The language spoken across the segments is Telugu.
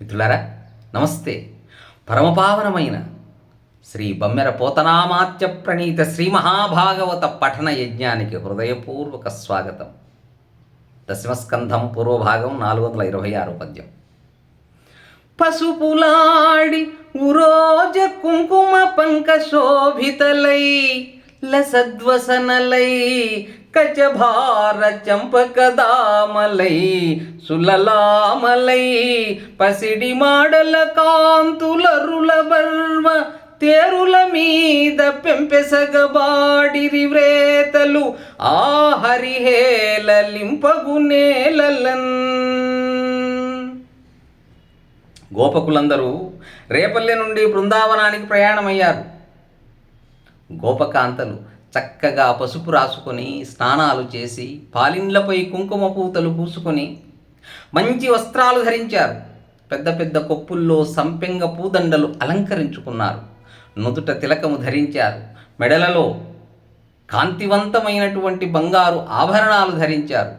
మిత్రులారా నమస్తే. పరమపావనమైన శ్రీ బమ్మెర పోతనామాత్య ప్రణీత శ్రీ మహాభాగవత పఠన యజ్ఞానికి హృదయపూర్వక స్వాగతం. దశమస్కంధం పూర్వభాగం నాలుగు వందల ఇరవై ఆరు పద్యం. పసుపులాడి ఉరోజ కుంకుమ పంక శోభితలై లసద్వసనలై కచభార చంపకదామలై సులలామలై పసిడి మాడల కాంతులరుల బర్వ తేరుల మీద పెంపెసగబాడిరి వ్రేతలు ఆ హరిహేలలింపగు నేలలన్. గోపకులందరూ రేపల్లె నుండి బృందావనానికి ప్రయాణమయ్యారు. గోపకాంతలు చక్కగా పసుపు రాసుకొని స్నానాలు చేసి పాలిండ్లపై కుంకుమ పూతలు పూసుకొని మంచి వస్త్రాలు ధరించారు. పెద్ద పెద్ద కొప్పుల్లో సంపెంగ పూదండలు అలంకరించుకున్నారు. నుదుట తిలకము ధరించారు. మెడలలో కాంతివంతమైనటువంటి బంగారు ఆభరణాలు ధరించారు.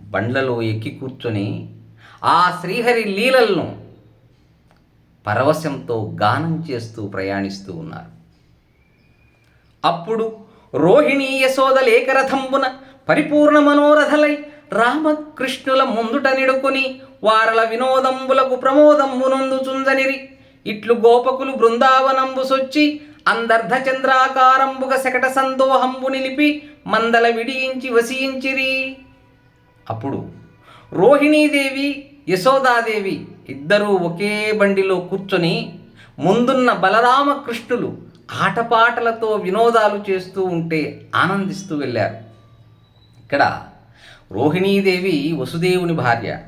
బండ్లలో ఎక్కి కూర్చొని ఆ శ్రీహరి లీలలను పరవశంతో గానం చేస్తూ ప్రయాణిస్తూ ఉన్నారు. అప్పుడు రోహిణీ యశోద లేఖరథంబున పరిపూర్ణ మనోరథలై రామకృష్ణుల ముందుట నిడుకొని వారల వినోదంబులకు ప్రమోదంబునందుచుందనిరి. ఇట్లు గోపకులు బృందావనంబు సొచ్చి అందర్ధ చంద్రాకారంబుగ శకట సందోహంబు నిలిపి మందల విడియించి వసించిరి అప్పుడు రోహిణీదేవి యశోదాదేవి ఇద్దరూ ఒకే బండిలో కూర్చొని ముందున్న బలరామకృష్ణులు ఆటపాటలతో వినోదాలు చేస్తూ ఉంటే ఆనందిస్తూ వెళ్ళారు. ఇక్కడ రోహిణీదేవి వసుదేవుని భార్య.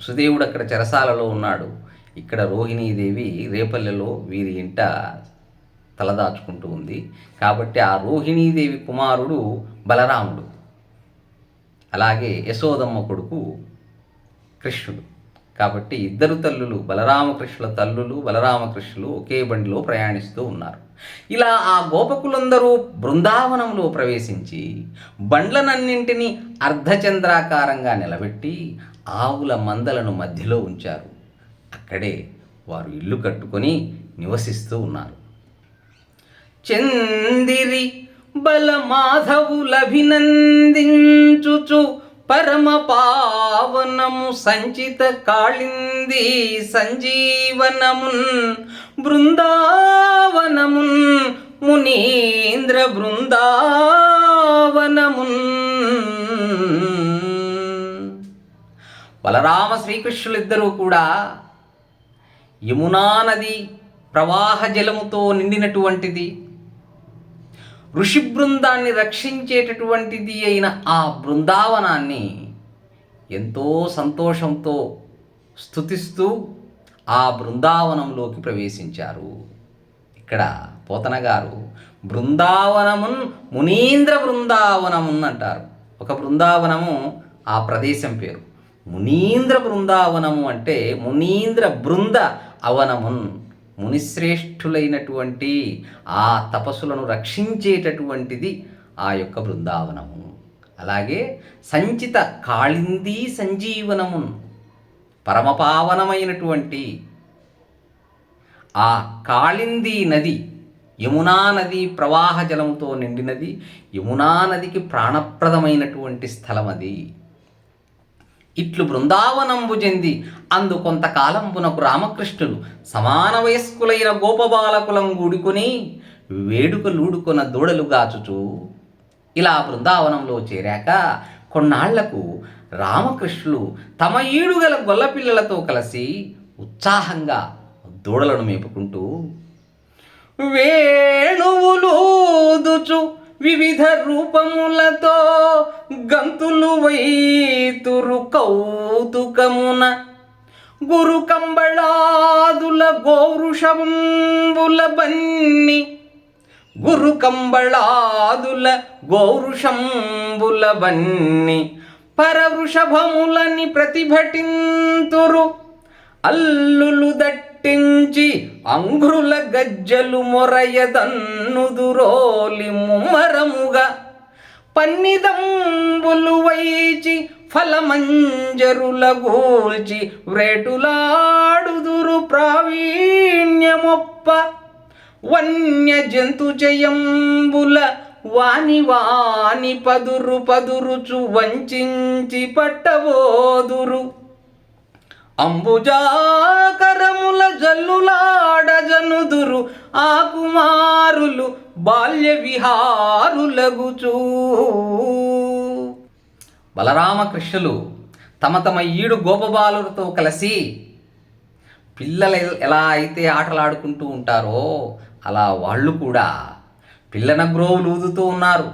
వసుదేవుడు అక్కడ చెరసాలలో ఉన్నాడు. ఇక్కడ రోహిణీదేవి రేపల్లెలో వీరి ఇంట తలదాచుకుంటూ ఉంది. కాబట్టి ఆ రోహిణీదేవి కుమారుడు బలరాముడు. అలాగే యశోదమ్మ కొడుకు కృష్ణుడు. కాబట్టి ఇద్దరు తల్లులు బలరామకృష్ణుల తల్లులు బలరామకృష్ణులు ఒకే బండిలో ప్రయాణిస్తూ ఉన్నారు. ఇలా ఆ గోపకులందరూ బృందావనంలో ప్రవేశించి బండ్లనన్నింటినీ అర్ధచంద్రాకారంగా నిలబెట్టి ఆవుల మందలను మధ్యలో ఉంచారు. అక్కడే వారు ఇల్లు కట్టుకొని నివసిస్తూ ఉన్నారు. చందిరి బలమాధవులభినందించుచు పరమ పావనము సంచిత కాళింది సంజీవనమున్ బృందావనమున్ మునీంద్ర బృందావనమున్. బలరామ శ్రీకృష్ణులిద్దరూ కూడా యమునా నది ప్రవాహ జలముతో నిండినటువంటిది. ఋషి బృందాన్ని రక్షించేటటువంటిది అయిన ఆ బృందావనాన్ని ఎంతో సంతోషంతో స్థుతిస్తూ ఆ బృందావనంలోకి ప్రవేశించారు. ఇక్కడ పోతన గారు బృందావనమున్ మునీంద్ర బృందావనమున్ అంటారు ఒక బృందావనము ఆ ప్రదేశం పేరు. మునీంద్ర బృందావనము అంటే మునీంద్ర బృంద అవనమున్. మునిశ్రేష్ఠులైనటువంటి ఆ తపస్సులను రక్షించేటటువంటిది ఆ యొక్క బృందావనము. అలాగే సంచిత కాళిందీ సంజీవనమున్ పరమపావనమైనటువంటి ఆ కాళిందీ నది యమునా నది ప్రవాహ జలంతో నిండినది. యమునా నదికి ప్రాణప్రదమైనటువంటి స్థలం అది ఇట్లు బృందావనంబు చెంది అందు కొంతకాలంబునకు రామకృష్ణులు సమాన వయస్కులైన గోపబాలకులం గూడుకొని వేడుకలూడుకొన దూడలు గాచుచు ఇలా బృందావనంలో చేరాక కొన్నాళ్ళకు రామకృష్ణులు తమ ఈడుగల గొల్లపిల్లలతో కలిసి ఉత్సాహంగా దూడలను మేపుకుంటూ వేణువులూదుచు వివిధ రూపములతో గంతులు వైతురు కౌతుకమున. గురు కంబళాదుల గౌరుషంబుల బన్ని. గురు కంబళాదుల గౌరుషంబుల బన్ని. పరవృషభములని ప్రతిభటింతురు. అల్లులు దట్టించి అంగ్రుల గజ్జలు మొరయదన్నుదురోలి ముమ్మరముగా పన్నిదంబులు వైచి ఫలమంజరుల గూల్చి వ్రేటులాడుదురు ప్రావీణ్యమొప్ప వన్య జంతు జయంబుల వాని వాని పదురు పదురుచు వంచించి పట్టబోదురు. అంబుజాకరముల జల్లులాడజనుదురు ఆ కుమారులు బాల్య విహారులగుచూ. బలరామకృష్ణులు తమ తమ ఈడు గోపబాలులతో కలిసి పిల్లలు ఎలా అయితే ఆటలాడుకుంటూ ఉంటారో అలా వాళ్ళు కూడా పిల్లన గ్రోవులు ఊదుతూ ఉన్నారు.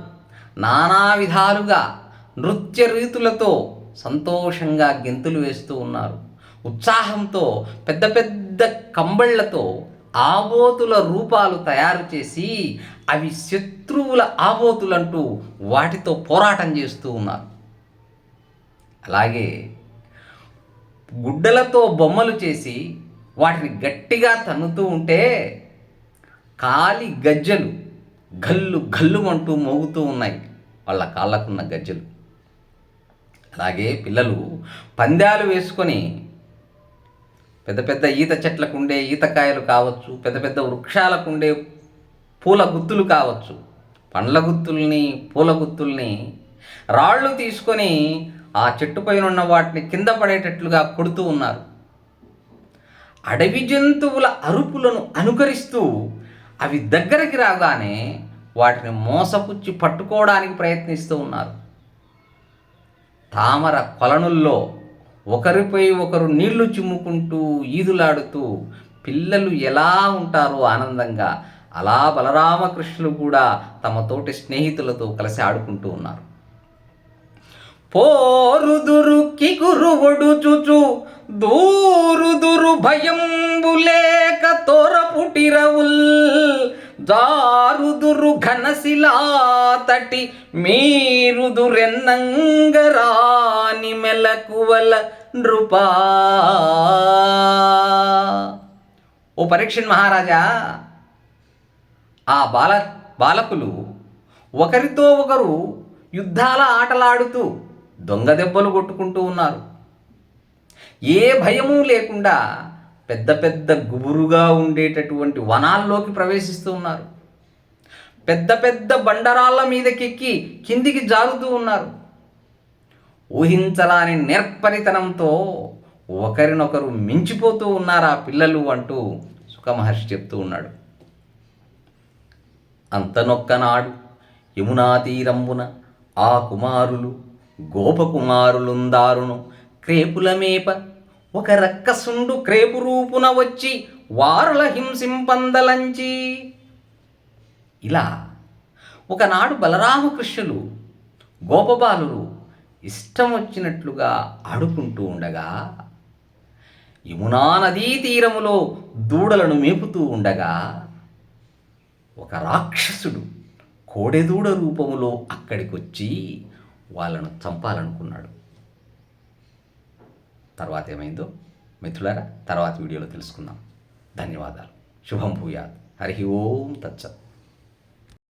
నానా విధాలుగా నృత్య రీతులతో సంతోషంగా గెంతులు వేస్తూ ఉన్నారు. ఉత్సాహంతో పెద్ద పెద్ద కంబళ్ళతో ఆబోతుల రూపాలు తయారు చేసి అవి శత్రువుల ఆబోతులంటూ వాటితో పోరాటం చేస్తూ ఉన్నారు. అలాగే గుడ్డలతో బొమ్మలు చేసి వాటిని గట్టిగా తన్నుతూ ఉంటే కాలి గజ్జలు గల్లు గల్లు అంటూ మోగుతూ ఉన్నాయి వాళ్ళ కాళ్ళకున్న గజ్జలు. అలాగే పిల్లలు పందాలు వేసుకొని పెద్ద పెద్ద ఈత చెట్లకు ఉండే ఈతకాయలు కావచ్చు పెద్ద పెద్ద వృక్షాలకు ఉండే పూల గుత్తులు కావచ్చు. పండ్ల గుత్తుల్ని పూల గుత్తుల్ని రాళ్ళు తీసుకొని ఆ చెట్టు పైన ఉన్న వాటిని కింద పడేటట్లుగా కొడుతూ ఉన్నారు. అడవి జంతువుల అరుపులను అనుకరిస్తూ అవి దగ్గరికి రాగానే వాటిని మోసపుచ్చి పట్టుకోవడానికి ప్రయత్నిస్తూ ఉన్నారు. తామర కొలనుల్లో ఒకరిపై ఒకరు నీళ్ళు చిమ్ముకుంటూ ఈదులాడుతూ పిల్లలు ఎలా ఉంటారో ఆనందంగా అలా బలరామకృష్ణులు కూడా తమ తోటి స్నేహితులతో కలిసి ఆడుకుంటూ ఉన్నారు. పోరుదురు కిగురువొడుచుచు దూరుదురు భయంబులేక తోరపుటిరవుల్ జారుదురు ఘనశిలాతటి మీరుదురెన్నంగరాని మెలకువల నృపా. ఓ పరీక్షన్ మహారాజా ఆ బాల బాలకులు ఒకరితో ఒకరు యుద్ధాల ఆటలాడుతూ దొంగ దెబ్బలు కొట్టుకుంటూ ఉన్నారు. ఏ భయము లేకుండా పెద్ద పెద్ద గుబురుగా ఉండేటటువంటి వనాల్లోకి ప్రవేశిస్తూ ఉన్నారు. పెద్ద పెద్ద బండరాళ్ళ మీదకెక్కి కిందికి జారుతూ ఉన్నారు. ఊహించలాని నేర్పరితనంతో ఒకరినొకరు మించిపోతూ ఉన్నారు ఆ పిల్లలు అంటూ సుఖమహర్షి చెప్తూ ఉన్నాడు. అంతనొక్కనాడు యమునా తీరంబున ఆ కుమారులు గోపకుమారులుందారును క్రేపుల మేప ఒక రక్కసుండు క్రేపు రూపున వచ్చి వారుల హింసింపందలంచి. ఇలా ఒకనాడు బలరామకృష్ణులు గోపబాలులు ఇష్టం వచ్చినట్లుగా ఆడుకుంటూ ఉండగా యమునా నదీ తీరములో దూడలను మేపుతూ ఉండగా ఒక రాక్షసుడు కోడెదూడ రూపములో అక్కడికొచ్చి వాళ్ళను చంపాలనుకున్నాడు. తర్వాత ఏమైందో మిత్రులారా తర్వాత వీడియోలో తెలుసుకుందాం. ధన్యవాదాలు. శుభం భూయాత్. హరి ఓం తచ్చత్